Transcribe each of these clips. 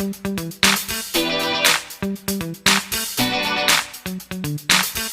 Thank you.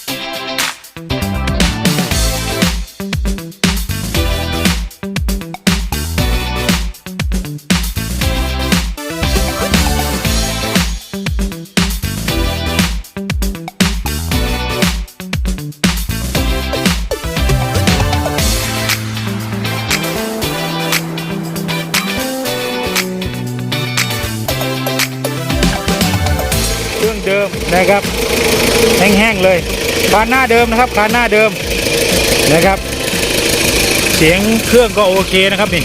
นะครับ แห้งๆเลยคานหน้าเดิมนะครับคานหน้าเดิมนะครับ เสียงเครื่องก็โอเคนะครับนี่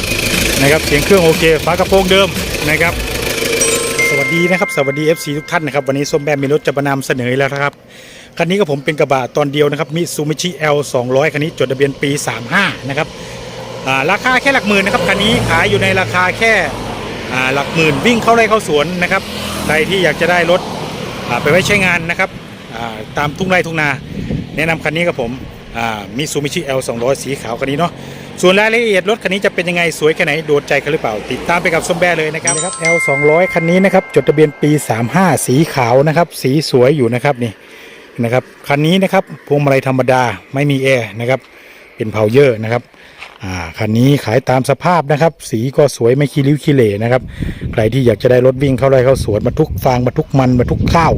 นะครับเสียงเครื่องโอเคฝากระโปรงเดิมนะครับ สวัสดีนะครับ สวัสดี FC ทุกท่านนะครับ วันนี้ส้มแบมมีรถจะมานำเสนอแล้วนะครับคันนี้ก็ผมเป็นกระบะตอนเดียวนะครับมิซูมิชิ L 200คันนี้จดทะเบียนปี 35 นะครับราคาแค่หลักหมื่นนะครับคันนี้ขายอยู่ในราคาแค่หลักหมื่นวิ่งเข้าไร่เข้าสวนนะครับใครที่อยากจะได้รถ ไปไว้ใช้งานนะครับตามทุ่งไร่ทุ่งนา แนะนำคันนี้กับผมมิซูมิชิ L 200 สีขาวคันนี้เนาะส่วนรายละเอียดรถคันนี้จะเป็นยังไงสวยแค่ไหนโดนใจกันหรือเปล่า ติดตามไปกับส้มแบเลยนะครับนะครับ L 200 คันนี้นะครับจดทะเบียนปี 35 สีขาวนะครับ สีสวยอยู่นะครับนี่นะครับคันนี้นะครับพวงมาลัยธรรมดาไม่มีแอร์นะครับ เป็นเพาเยอร์นะครับคันนี้ขายตามสภาพนะครับ สีก็สวยไม่ขี้ริ้วขี้เหร่นะครับ ใครที่อยากจะได้รถวิ่งเข้าไร่เข้าสวนมาทุกฟางมาทุกมันมาทุกข้าว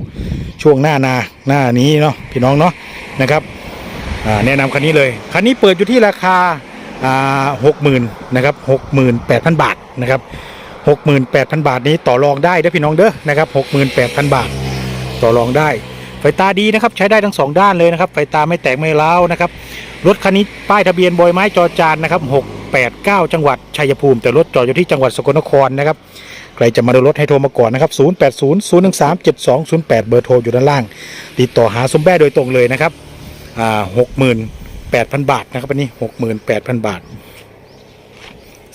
ช่วงหน้านาหน้านี้เนาะพี่น้องเนาะนะครับแนะนำคันนี้เลย คันนี้เปิดอยู่ที่ราคาหกหมื่นนะครับหกหมื่นแปดพันบาทนะครับหกหมื่นแปดพันบาทนี้ต่อรองได้เด้อพี่น้องเด้อนะครับหกหมื่นแปดพันบาท ต่อรองได้ ไฟตาดีนะครับใช้ได้ทั้งสองด้านเลยนะครับไฟตาไม่แตกไม่ร้าวนะครับรถคันนี้ป้ายทะเบียนบอยไม้จอจานนะครับหกแปดเก้าจังหวัดชัยภูมิ แต่รถจอดอยู่ที่จังหวัดสกลนครนะครับใครจะมาดูรถให้โทรมาก่อนนะครับ 0 8 0 0 1 3 7 2 0 8 เบอร์โทรอยู่ด้านล่าง ติดต่อหาสมแบ้โดยตรงเลยนะครับอ่าหกหมื่นแปดพันบาทนะครับอันนี้หกหมื่นแปดพันบาท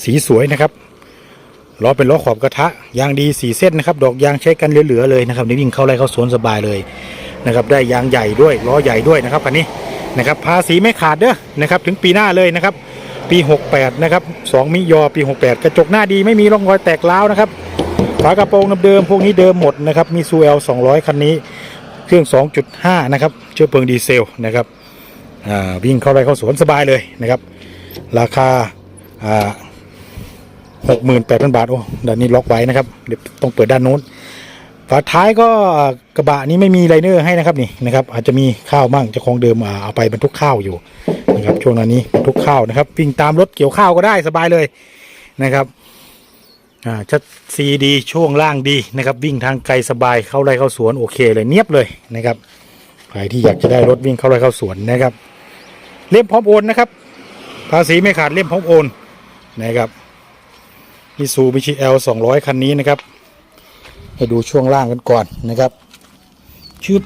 สีสวยนะครับล้อเป็นล้อขอบกระทะยางดีสีเส้นนะครับ ดอกยางใช้กันเหลือๆเลยนะครับนี่วิ่งเข้าไรเข้าสวนสบายเลย นะครับได้ยางใหญ่ด้วยล้อใหญ่ด้วยนะครับคันนี้นะครับภาษีไม่ขาดเด้อนะครับถึงปีหน้าเลยนะครับปี 68 นะครับ 2 มิยอปี 68 กระจกหน้าดีไม่มีร่องรอยแตกร้าวนะครับฝากระโปรงเดิมพวกนี้เดิมหมดนะครับมีซูเอล200 คันนี้ เครื่อง 2.5 นะครับเชื้อเพลิงดีเซลนะครับวิ่งเข้าไรเข้าสวนสบายเลยนะครับ ราคาหกหมื่นแปดพันบาท โอ้ด้านนี้ล็อกไว้นะครับ เดี๋ยวต้องเปิดด้านโน้น ฝาท้ายก็กระบะนี้ไม่มีไลเนอร์ให้นะครับนี่นะครับ อาจจะมีข้าวมั่งจะคงเดิมเอาไปบรรทุกข้าวอยู่นะครับช่วงนั้นนี้บรรทุกข้าวนะครับวิ่งตามรถเกี่ยวข้าวก็ได้สบายเลยนะครับอ่าชัดซีดีช่วงล่างดีนะครับ วิ่งทางไกลสบายเข้าไร่เข้าสวนโอเคเลยเนียบเลยนะครับใครที่อยากจะได้รถวิ่งเข้าไร่เข้าสวนนะครับ เล่มพร้อมโอนนะครับ ภาษีไม่ขาดเล่มพร้อมโอนนะครับมิซูบิชิเอลสองร้อยคันนี้นะครับ ให้ดูช่วงล่างกันก่อนนะครับชืบ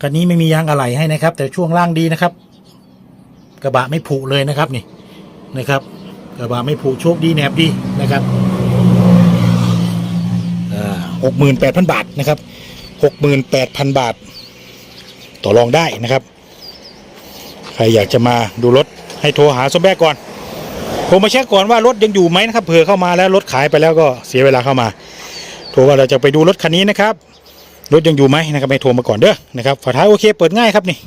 คันนี้ไม่มียางอะไหล่ให้นะครับ แต่ช่วงล่างดีนะครับ กระบะไม่ผุเลยนะครับนี่นะครับ กระบะไม่ผูกโชคดีแหนบดีนะครับหกหมื่นแปดพันบาทนะครับหกหมื่นแปดพันบาท ต่อรองได้นะครับ ใครอยากจะมาดูรถให้โทรหาสมแบกก่อน โทรมาเช็คก่อนว่ารถยังอยู่ไหมนะครับเผื่อเข้ามาแล้วรถขายไปแล้วก็เสียเวลาเข้ามาโทรว่าเราจะไปดูรถคันนี้นะครับรถยังอยู่ไหมนะครับให้โทรมาก่อนเด้อนะครับฝาท้ายโอเคเปิดง่ายครับนี่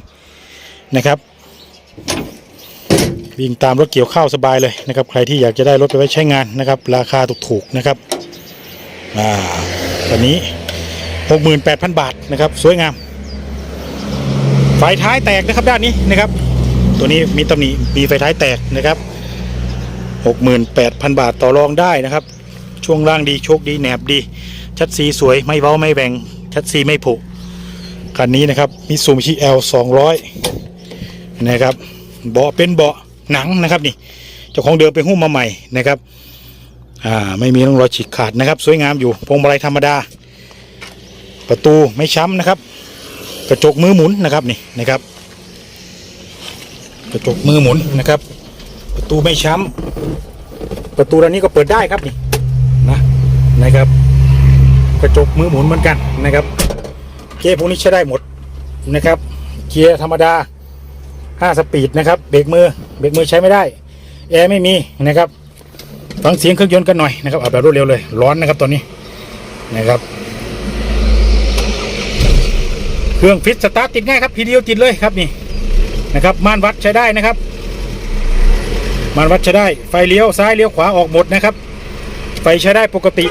นะครับวิ่งตามรถเกี่ยวข้าวสบายเลยนะครับใครที่อยากจะได้รถไปไว้ใช้งานนะครับ ราคาถูกๆนะครับอ่าคันนี้ 68,000 บาทนะครับ สวยงามไฟท้ายแตกนะครับด้านนี้นะครับ ตัวนี้มีตำหนิมีไฟท้ายแตกนะครับ 68,000 บาทต่อรองได้นะครับ ช่วงล่างดีโชคดีแหนบดี ชัดสีสวยไม่เว้าไม่แหวงชัดสีไม่ผุคันนี้นะครับมิซูมิชิ L 200นะครับเบาะเป็นเบาะหนังนะครับนี่เจ้าของเดิมไปหุ้มมาใหม่นะครับอ่าไม่มีร่องรอยฉีกขาดนะครับ สวยงามอยู่พวงมาลัยธรรมดา ประตูไม่ช้ำนะครับ กระจกมือหมุนนะครับนี่นะครับ กระจกมือหมุนนะครับ ประตูไม่ช้ำประตูด้านนี้ก็เปิดได้ครับนี่นะนะครับ กระจกมือหมุนเหมือนกันนะครับ เกียร์พวกนี้ใช้ได้หมดนะครับ เกียร์ธรรมดา 5 สปีดนะครับเบรกมือเบรกมือใช้ไม่ได้แอร์ไม่มีนะครับฟฟังเสียงเครื่องยนต์กันหน่อยนะครับเอาแบบรวดเร็วเลย ร้อนนะครับตอนนี้นะครับ เครื่องฟิตสตาร์ทติดง่ายครับทีเดียวติดเลยครับนี่นะครับม่านวัดใช้ได้นะครับ ม่านวัดใช้ได้ไฟเลี้ยวซ้ายเลี้ยวขวาออกหมดนะครับ ไฟใช้ได้ปกติ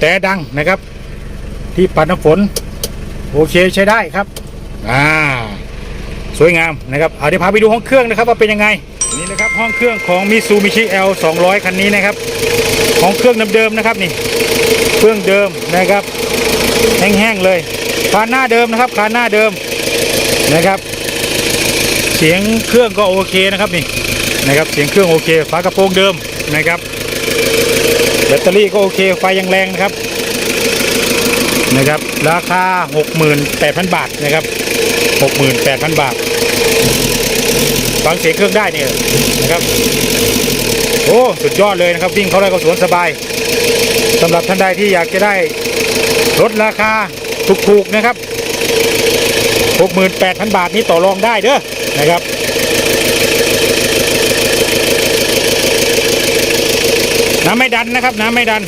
แต่ดังนะครับ ที่ปัดน้ำฝน โอเคใช้ได้ครับอ่าสวยงามนะครับเดี๋ยวพาไปดูห้องเครื่องนะครับว่าเป็นยังไงนี่นะครับห้องเครื่องของ Mitsubishi L 200 คันนี้นะครับ ของเครื่องเดิมๆนะครับนี่เครื่องเดิมนะครับ แห้งๆเลยคานหน้าเดิมนะครับคานหน้าเดิมนะครับ เสียงเครื่องก็โอเคนะครับนี่ นะครับเสียงเครื่องโอเคฝากระโปรงเดิมนะครับแบตเตอรี่ก็โอเคไฟยังแรงนะครับนะครับราคา 68,000 บาทนะครับ 68,000 บาทฟังเสียงเครื่องได้เนี่ยนะครับ โอ้สุดยอดเลยนะครับวิ่งเข้าไร่เข้าสวนสบายสำหรับท่านใดที่อยากจะได้ลดราคาถูกๆนะครับ 68,000 บาทนี้ต่อรองได้เด้อนะครับ น้ำไม่ดันนะครับ น้ำไม่ดัน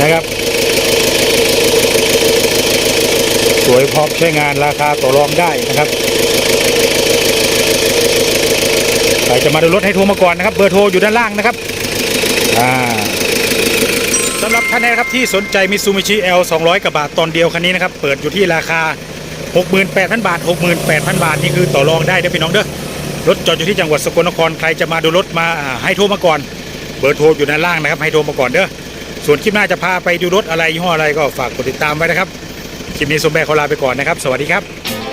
นะครับ สวยพร้อมใช้งานราคาต่อรองได้นะครับใครจะมาดูรถให้โทรมาก่อนนะครับ เบอร์โทรอยู่ด้านล่างนะครับอ่าสำหรับท่านใดนะครับที่สนใจมิ t ซูมิชิ L 200กระบะตอนเดียวคันนี้นะครับ เปิดอยู่ที่ราคา 68,000 บาท 68,000 บาท นี่คือต่อรองได้เด้อพี่น้องเด้อ รถจอดอยู่ที่จังหวัดสกลนครใครจะมาดูรถมาให้โทรมาก่อน เบอร์โทรอยู่ด้านล่างนะครับ ให้โทรมาก่อนเด้อส่วนคลิปหน้าจะพาไปดูรถอะไรยี่ห้ออะไรก็ฝากกดติดตามไว้นะครับคลิปนี้สมแบกขอลาไปก่อนนะครับ สวัสดีครับ